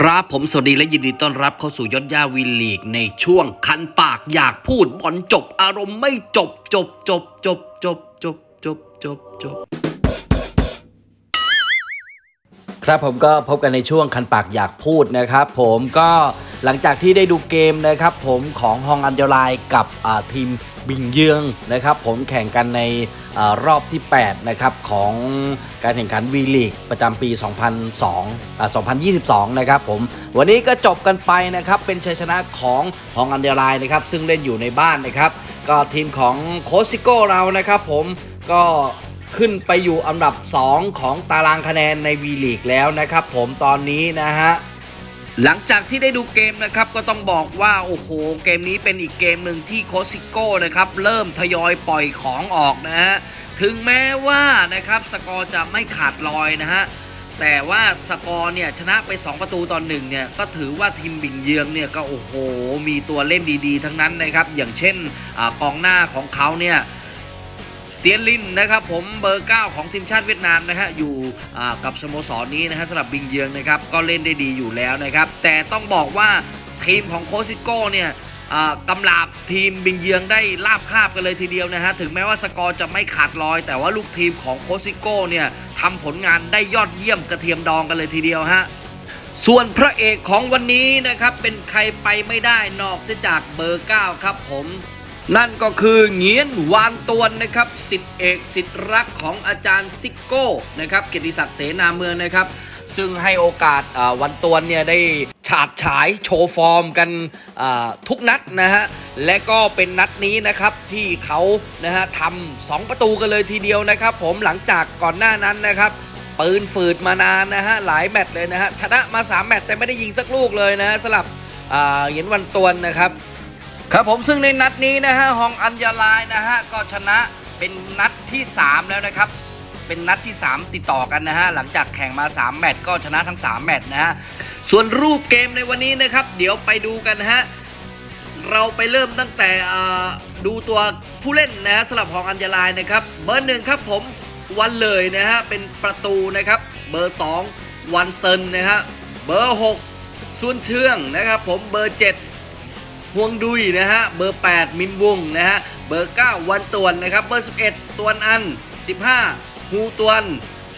ครับผมสวัสดีและยินดีต้อนรับเข้าสู่ยศย่าวีลีก ในช่วงคันปากอยากพูดบอลจบอารมณ์ไม่จบจบจบจบจบจบจบจบจบครับผมก็พบกันในช่วงคันปากอยากพูดนะครับ ผมก็ หลังจากที่ได้ดูเกมนะครับผมของฮองอันเดลายกับทีมบิงเยืองนะครับผมแข่งกันในอรอบที่ 8 นะครับ ของการแข่งขันวีลีกประจำปี 2002 2022 นะครับผม วันนี้ก็จบกันไปนะครับ เป็นชัยชนะของฮองอันเดลายนะครับ ซึ่งเล่นอยู่ในบ้านนะครับ ก็ทีมของโคซิโก้เรานะครับผมก็ขึ้นไปอยู่อันดับ 2 ของตารางคะแนนในวีลีกแล้วนะครับผมตอนนี้นะฮะ หลังจากที่ได้ดูเกมนะครับก็ต้องบอกว่าโอ้โหเกมนี้เป็นอีกเกมหนึ่งที่โคซิโก้นะครับเริ่มทยอยปล่อยของออกนะฮะถึงแม้ว่านะครับสกอร์จะไม่ขาดลอยนะฮะแต่ว่าสกอร์เนี่ยชนะไป 2 ประตูตอนหนึ่งเนี่ยก็ถือว่าทีมบิงเยืองเนี่ยก็โอ้โหมีตัวเล่นดีๆ ทั้งนั้นนะครับอย่างเช่นอกองหน้าของเขาเนี่ย ตียนลินนะครับผมเบอร์ 9 ของทีมชาติเวียดนามนะฮะอยู่กับสโมสรนี้นะฮะสำหรับบิงเยืองนะครับก็เล่นได้ดีอยู่แล้วนะครับแต่ต้องบอกว่าทีมของโคซิโก้เนี่ยกำลาบทีมบิงเยืองได้ลาบคาบกันเลยทีเดียวนะฮะถึงแม้ว่าสกอร์จะไม่ขาดลอย แต่ว่าลูกทีมของโคซิโก้เนี่ยทำผลงานได้ยอดเยี่ยมกระเทียมดองกันเลยทีเดียวฮะส่วนพระเอกของวันนี้นะครับเป็นใครไปไม่ได้นอกเสียจากเบอร์ 9 ครับผม นั่นก็คือเงียนวานตวนนะครับสิทธิเอกสิทธิรักของอาจารย์ซิโก้นะครับเกียรติศักดิ์เสนาเมืองนะครับ ซึ่งให้โอกาสวันตวนเนี่ยได้ฉาดฉายโชว์ฟอร์มกันทุกนัดนะฮะและก็เป็นนัดนี้นะครับที่เขานะฮะทำสองประตูกันเลยทีเดียวนะครับ ผมหลังจากก่อนหน้านั้นนะครับปืนฝืดมานานนะฮะหลายแมตช์เลยนะฮะชนะมา 3 แมตช์แต่ไม่ได้ยิงสักลูกเลยนะฮะสลับเหยียนวันตวนนะครับ ครับผมซึ่งในนัดนี้นะฮะฮองอัญญาลายนะฮะก็ชนะเป็นนัดที่ 3 แล้วนะครับ เป็นนัดที่ 3 ติดต่อกันนะฮะหลังจากแข่งมา 3 แมตช์ก็ชนะทั้ง 3 แมตช์นะฮะส่วนรูปเกมในวันนี้นะครับ เดี๋ยวไปดูกันฮะเราไปเริ่มตั้งแต่อ่าดูตัวผู้เล่นนะฮะสลับของอัญญาลายนะครับเบอร์หนึ่งครับผมวันเลยนะฮะเป็นประตูนะครับเบอร์ 2 วันเซินนะฮะเบอร์ 6 ซุนเชื่องนะครับผมเบอร์ 7 ฮวงดุยนะฮะ เบอร์ 8 มินวุงนะฮะ เบอร์ 9 วันตวนนะครับ เบอร์ 11 ตวนอัน 15ฮูตวน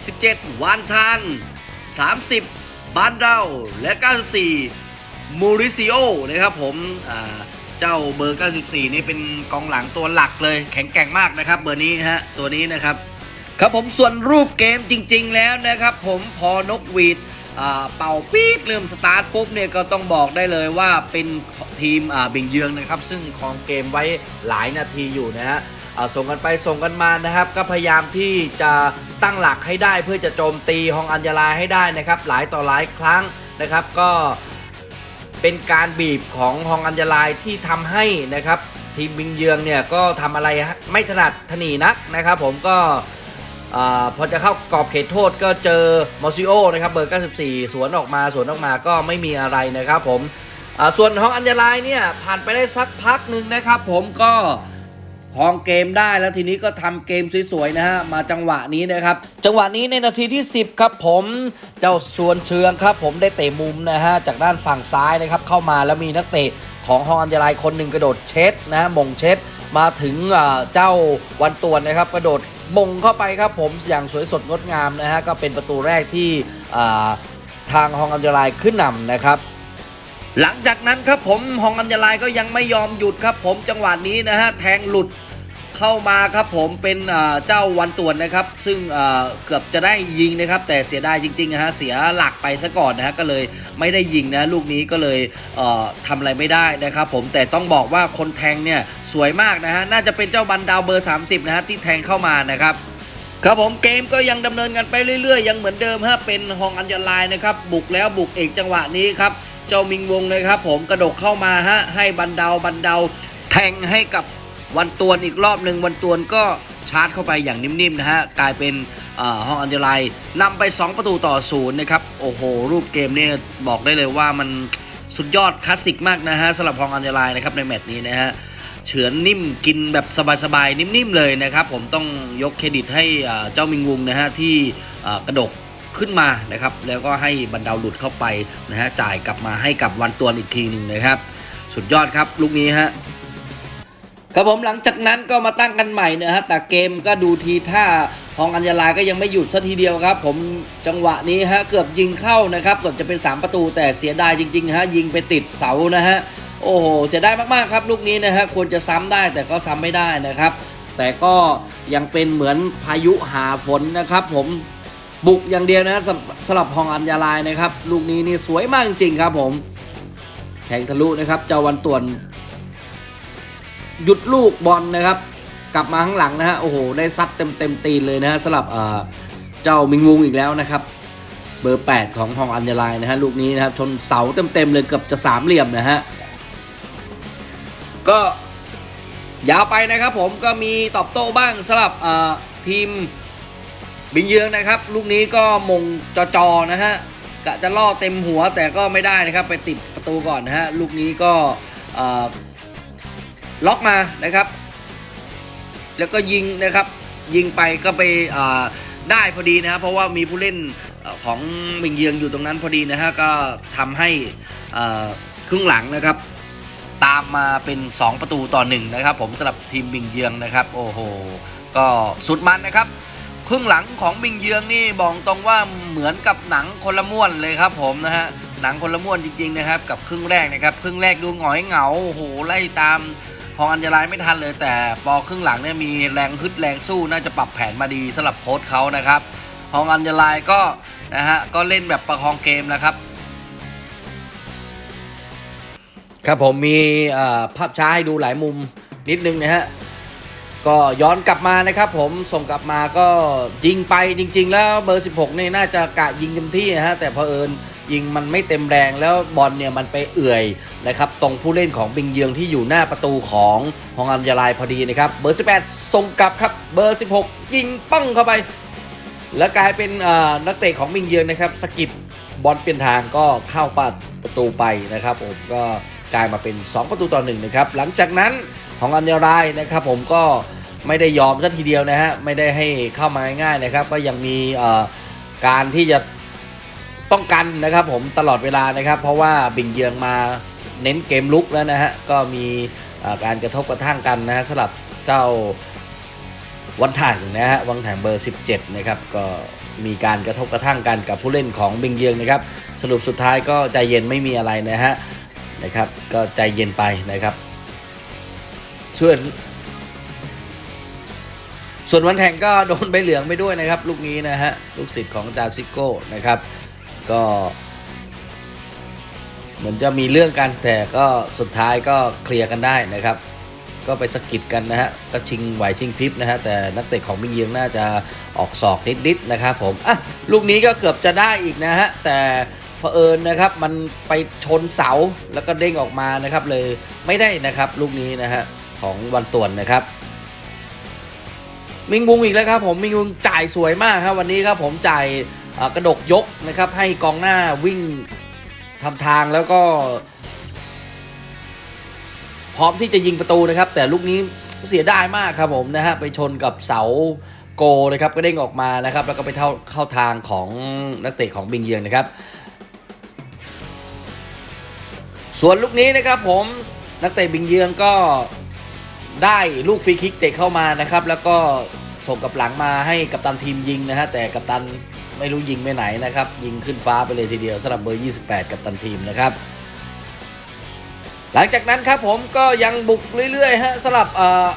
17 วานทาน 30 บานเราและ 94 มูริซิโอนะครับผมเจ้าเบอร์ 94 นี่เป็นกองหลังตัวหลักเลย แข็งแกร่งมากนะครับ เบอร์นี้ฮะ ตัวนี้นะครับ ครับผมส่วนรูปเกมจริง ๆ แล้วนะครับผมพอนกหวีด เป่าปี๊ดเริ่มสตาร์ทปุ๊บเนี่ยก็ต้องบอกได้เลยว่าเป็นทีมบิงเยืองนะครับ ซึ่งครองเกมไว้หลายนาทีอยู่นะฮะส่งกันไปส่งกันมานะครับ ก็พยายามที่จะตั้งหลักให้ได้เพื่อจะโจมตีฮองอัญญาลาให้ได้นะครับ หลายต่อหลายครั้งนะครับก็เป็นการบีบของฮองอัญญาลายที่ทำให้นะครับทีมบิงเยืองเนี่ยก็ทำอะไรไม่ถนัดถนีนักนะครับ ผมก็ อพอจะเข้ากรอบเขตโทษก็เจอมอซิโอนะครับเบอร์ 94 สวนออกมาสวนออกมาก็ไม่มีอะไรนะครับผมส่วนฮองอัญญาลายเนี่ยผ่านไปได้สักพักหนึ่งนะครับ ผมก็ครองเกมได้แล้วทีนี้ก็ทำเกมสวยๆนะฮะมาจังหวะนี้นะครับ จังหวะนี้ในนาทีที่ 10 ครับผมเจ้าส่วนเชืองครับผมได้เตะมุมนะฮะจากด้านฝั่งซ้ายนะครับเข้ามาแล้วมีนักเตะของฮองอัญญาลายคนหนึ่งกระโดดเช็ดนะมงเช็ดมาถึงเจ้าวันตวนนะครับกระโดด มงเข้าไปครับผมอย่างสวยสดงดงามนะฮะก็เป็นประตูแรกที่ทางฮองอัญญลายขึ้นนำนะครับ หลังจากนั้นครับผมฮองอัญญลายก็ยังไม่ยอมหยุดครับผมจังหวะนี้นะฮะแทงหลุด เข้ามาครับผมเป็นเจ้าวันตวนนะครับ ซึ่งเกือบจะได้ยิงนะครับ แต่เสียดายจริงๆนะฮะเสียหลักไปซะก่อนนะฮะก็เลยไม่ได้ยิงนะลูกนี้ก็เลยเอ่อทำอะไรไม่ได้นะครับผมแต่ต้องบอกว่าคนแทงเนี่ยสวยมากนะฮะน่าจะเป็นเจ้าบันดาวเบอร์ 30 นะฮะที่แทงเข้ามานะครับครับผมเกมก็ยังดำเนินกันไปเรื่อยๆ ยังเหมือนเดิมฮะเป็นฮองอัญญาลายนะครับบุกแล้วบุกเอกจังหวะนี้ครับเจ้ามิงวงนะครับผมกระดกเข้ามาฮะให้บันเดาบันเดาแทงให้กับ วันตวนอีกรอบหนึ่งวันตวนก็ชาร์จเข้าไปอย่างนิ่มๆนะฮะกลายเป็นเอ่องอัญญาลายนำไป 2 ประตูต่อศูนย์นะครับโอ้โห รูปเกมเนี่ยบอกได้เลยว่ามันสุดยอดคลาสสิกมากนะฮะสำหรับฮองอัญญาลายนะครับในแมตช์นี้นะฮะเฉือนนิ่มกินแบบสบายๆ นิ่มๆเลยนะครับผมต้องยกเครดิตให้เจ้ามิงวุงนะฮะที่กระดกขึ้นมานะครับแล้วก็ให้บันเดาหลุดเข้าไปนะฮะจ่ายกลับมาให้กับวันตวนอีกทีหนึ่งนะครับ สุดยอดครับลูกนี้ฮะ ครับผมหลังจากนั้นก็มาตั้งกันใหม่นะฮะแต่เกมก็ดูทีท่าฮองอัญญาลาก็ยังไม่หยุดสัทีเดียวครับ ผมจังหวะนี้ฮะเกือบยิงเข้านะครับเกือบจะเป็น 3 ประตูแต่เสียดายจริงๆฮะยิงไปติดเสานะฮะโอ้โหเสียดายมากๆครับลูกนี้นะฮะควรจะซ้ำได้แต่ก็ซ้ำไม่ได้นะครับ แต่ก็ยังเป็นเหมือนพายุหาฝนนะครับ ผมบุกอย่างเดียวนะสำสำหรับฮองอัญญาลายนะครับลูกนี้นี่สวยมากจริงๆครับผมแข่งทะลุนะครับเจ้าวันต่วน หยุดลูกบอลนะครับ กลับมาข้างหลังนะฮะโอ้โหได้ซัดเต็มเต็มตีนเลยนะฮะสำหรับเจ้ามิงวุงอีกแล้วนะครับ เบอร์ 8 ของฮองอัญญาลายนะฮะลูกนี้นะครับชนเสาเต็มเต็มเลยเกือบจะสามเหลี่ยมนะฮะก็ยาวไปนะครับผมก็มีตอบโต้บ้างสำหรับทีมบิงเยืองนะครับ ลูกนี้ก็มงจอๆนะฮะกะจะล่อเต็มหัวแต่ก็ไม่ได้นะครับ ไปติดประตูก่อนนะฮะลูกนี้ก็ ล็อกมานะครับ แล้วก็ยิงนะครับ ยิงไปก็ไปได้พอดีนะครับ เพราะว่ามีผู้เล่นอของมิงเยืองอยู่ตรงนั้นพอดีนะฮะก็ทำให้ครึ่งหลังนะครับ ตามมาเป็น 2 ประตูต่อหนึ่งนะครับ ผมสำหรับทีมบิงเยืองนะครับ โอ้โหก็สุดมันนะครับครึ่งหลังของบิงเยืองนี่บอกตรงว่าเหมือนกับหนังคนละม้วนเลยครับ ผมนะฮะหนังคนละม้วนจริงๆนะครับ กับครึ่งแรกนะครับ ครึ่งแรกดูหงอยเหงาโอ้โหไล่ตาม ฮองอัญญาลายไม่ทันเลย แต่พอครึ่งหลังเนี่ยมีแรงฮึดแรงสู้น่าจะปรับแผนมาดีสำหรับโค้ชเขานะครับฮองอัญญาลายก็นะฮะก็เล่นแบบประคองเกมนะครับครับผมมีภาพช้าให้ดูหลายมุมนิดนึงนะฮะก็ย้อนกลับมานะครับผมส่งกลับมาก็ยิงไปจริง ๆ แล้วเบอร์ 16 นี่น่าจะกะยิงเต็มที่นะฮะแต่พอเผอิญ ยิงมันไม่เต็มแรงแล้วบอลเนี่ยมันไปเอื่อยนะครับตรงผู้เล่นของบิงเยืองที่อยู่หน้าประตูของฮองอัญญาลายพอดีนะครับเบอร์ 18 ส่งกลับครับเบอร์ 16 ยิงปั้งเข้าไป แล้วกลายเป็นนักเตะของมิงเยืองนะครับสกิปบอลเปลี่ยนทางก็เข้าปัดประตูไปนะครับผมก็กลายมาเป็น 2 ประตูต่อหนึ่งนะครับหลังจากนั้นของอันเดรายนะครับผมก็ไม่ได้ยอมซะทีเดียวนะฮะไม่ได้ให้เข้ามาง่ายๆนะครับ ก็ยังมีการที่จะ ป้องกันนะครับผมตลอดเวลานะครับ เพราะว่าบิงเยืองมาเน้นเกมลุกแล้วนะฮะก็มีการกระทบกระทั่งกันนะฮะสำหรับเจ้าวันถังนะฮะวังถังเบอร์ 17 นะครับ ก็มีการกระทบกระทั่งกันกับผู้เล่นของเบงเยียงนะครับ สรุปสุดท้ายก็ใจเย็นไม่มีอะไรนะฮะนะครับ ก็ใจเย็นไปนะครับส่วนส่วนวันแข่งก็โดนใบเหลืองไปด้วยนะครับ ลูกนี้นะฮะลูกศิษย์ของจาซิโก้นะครับ ก็เหมือนจะมีเรื่องกันแต่ก็สุดท้ายก็เคลียร์กันได้นะครับ ก็ไปสะกิดกันนะฮะก็ชิงไหวชิงพริบนะฮะแต่นักเตะของมิงเยียงน่าจะออกศอกนิดๆนะครับผมอะลูกนี้ก็เกือบจะได้อีกนะฮะแต่เผอิญนะครับมันไปชนเสาแล้วก็เด้งออกมานะครับเลยไม่ได้นะครับลูกนี้นะฮะของวันต่วนนะครับมิงบุงอีกแล้วครับผมมิงบุงจ่ายสวยมากครับวันนี้ครับผมจ่าย กระดกยกนะครับ ให้กองหน้าวิ่งทำทางแล้วก็ พร้อมที่จะยิงประตูนะครับ แต่ลูกนี้เสียดายมากครับผมนะฮะไปชนกับเสาโกนะครับก็เด้งออกมานะครับ แล้วก็ไปเข้าเข้าทางของนักเตะของบิงเยียงนะครับ ส่วนลูกนี้นะครับผมนักเตะบิงเยืองก็ได้ลูกฟรีคิกเตะเข้ามานะครับ แล้วก็ส่งกับหลังมาให้กัปตันทีมยิงนะฮะแต่กัปตัน ไม่รู้ยิงไปไหนนะครับ ยิงขึ้นฟ้าไปเลยทีเดียวสำหรับเบอร์ 28 กัปตันทีมนะครับ หลังจากนั้นครับผมก็ยังบุกเรื่อยๆฮะสลับอ่อ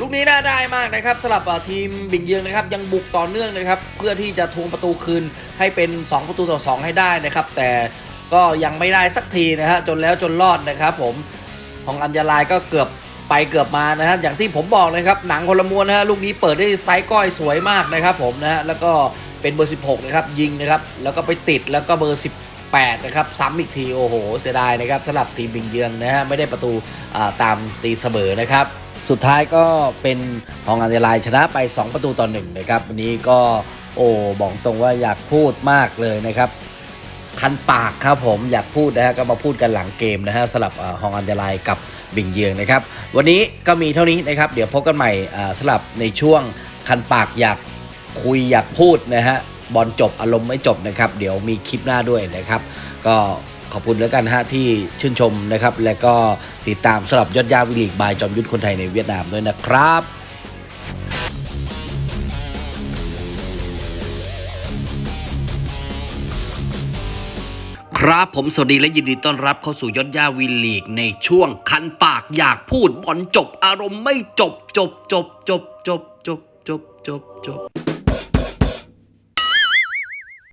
ลูกนี้น่าได้มากนะครับสลับอ่อทีมบิงเยืองนะครับ ยังบุกต่อเนื่องนะครับ เพื่อที่จะทวงประตูคืนให้เป็น 2 ประตูต่อ 2 ให้ได้นะครับ แต่ก็ยังไม่ได้สักทีนะฮะจนแล้วจนรอดนะครับผมของอัญญาลายก็เกือบ ไปเกือบมานะฮะอย่างที่ผมบอกนะครับหนังคนละม้วนนะฮะลูกนี้เปิดได้ไซส์ก้อยสวยมากนะครับผมนะฮะแล้วก็เป็นเบอร์ 16 นะครับยิงนะครับแล้วก็ไปติดแล้วก็เบอร์ 10 8 นะครับซ้ำอีกที โอ้โห เสียดายนะครับสำหรับทีมบิงเยืองนะฮะไม่ได้ประตูตามตีเสมอนะครับ สุดท้ายก็เป็นฮองอันเดรายชนะไป 2 ประตูต่อ1นะครับ วันนี้ก็โอ้บอกตรงว่าอยากพูดมากเลยนะครับ คันปากครับผมอยากพูดนะฮะก็มาพูดกันหลังเกมนะฮะสำหรับฮองอันเดรายกับบิงเยืองนะครับ วันนี้ก็มีเท่านี้นะครับ เดี๋ยวพบกันใหม่สำหรับในช่วงคันปากอยากคุยอยากพูดนะฮะบอลจบอารมณ์ไม่จบนะครับ เดี๋ยวมีคลิปหน้าด้วยนะครับ ก็ขอบคุณแล้วกันนะฮะที่ชื่นชมนะครับ และก็ติดตามสำหรับยอดยาวิลีกบายจอมยุทธคนไทยในเวียดนามด้วยนะครับ ครับผมสวัสดีและยินดีต้อนรับเข้าสู่ยอดย่าวีลีกในช่วงคันปากอยากพูดบอลจบอารมณ์ไม่จบจบจบจบจบจบจบจบจบ